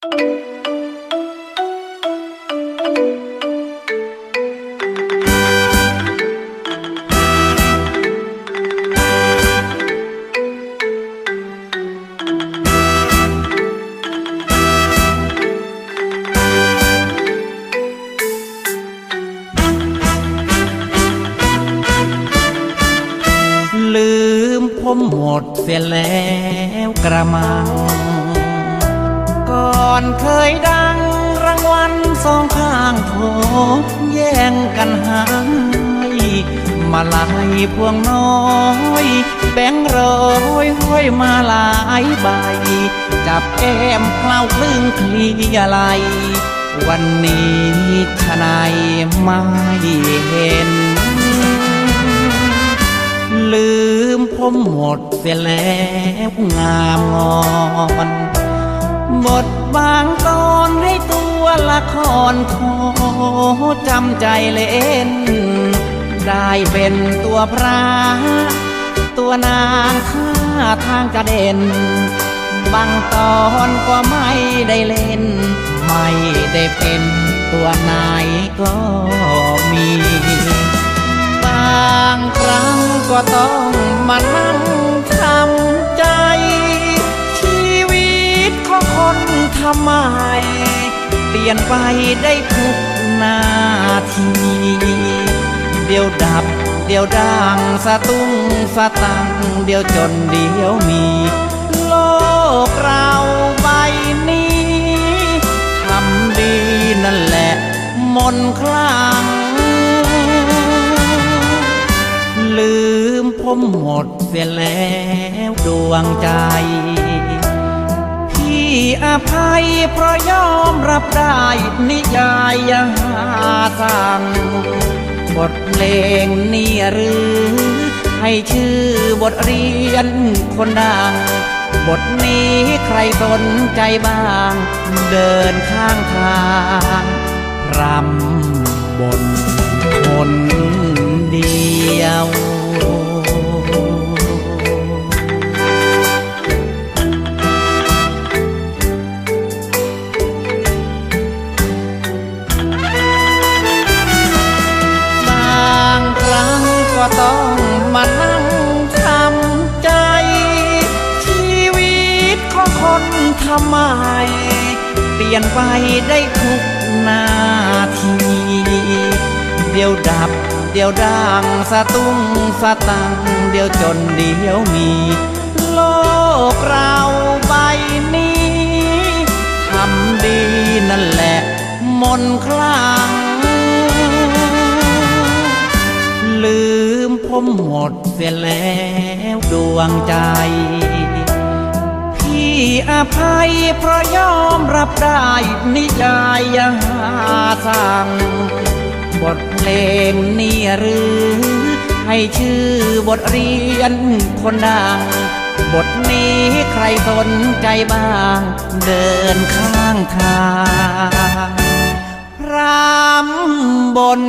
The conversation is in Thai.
ลืมผมหมดเสียแล้วกระมัง อนเคยดังรางวัลสองข้างโถแย่งกันหายมาลายพวงน้อย แบงร้อยห้อยมาหลายใบ จับแก้มเคล้าคลึงคลียไหลวันนี้ทนายไม่เห็น ลืมผมหมดเสียแล้วงามงอนบท บางตอนให้ตัวละครโทจำใจเล่น ได้เป็นตัวพระตัวนางท่าทางจะเด่น บางตอนก็ไม่ได้เล่น ไม่ได้เป็นตัวนายก็มี บางครั้งก็ต้องมานั่ง ทำไม เปลี่ยนไปได้ทุกนาที เดี๋ยวดับ เดี๋ยวดังสะตุ้งสะตัง เดี๋ยวจนเดี๋ยวมี โลกเราใบนี้ทำดีนั่นแหละ มนคลัง ลืมผมหมดเสียแล้วดวงใจ อภัยเพราะยอมรับได้นิยายยาสั่งบทเพลงนี่หรือ ให้ชื่อบทเรียนคนดัง บทนี้ใครสนใจบ้าง เดินข้างทางรำบนคนเดียว ต้องมานั่งทำใจ ชีวิตของคนทำไม เปลี่ยนไปได้ทุกนาที เดี๋ยวดับ เดี๋ยวดังสะตุ้งสะตัง เดี๋ยวจนเดี๋ยวมี โลกเราใบนี้ทำดีนั่นแหละ มนคลังลืม ผมหมดเสียแล้วดวงใจ พี่อภัยเพราะยอมรับได้นิยายยาสั่ง บทเพลงนี่หรือ ให้ชื่อบทเรียนคนดังบทนี้ใครสนใจบ้าง เดินข้างทาง พรำบน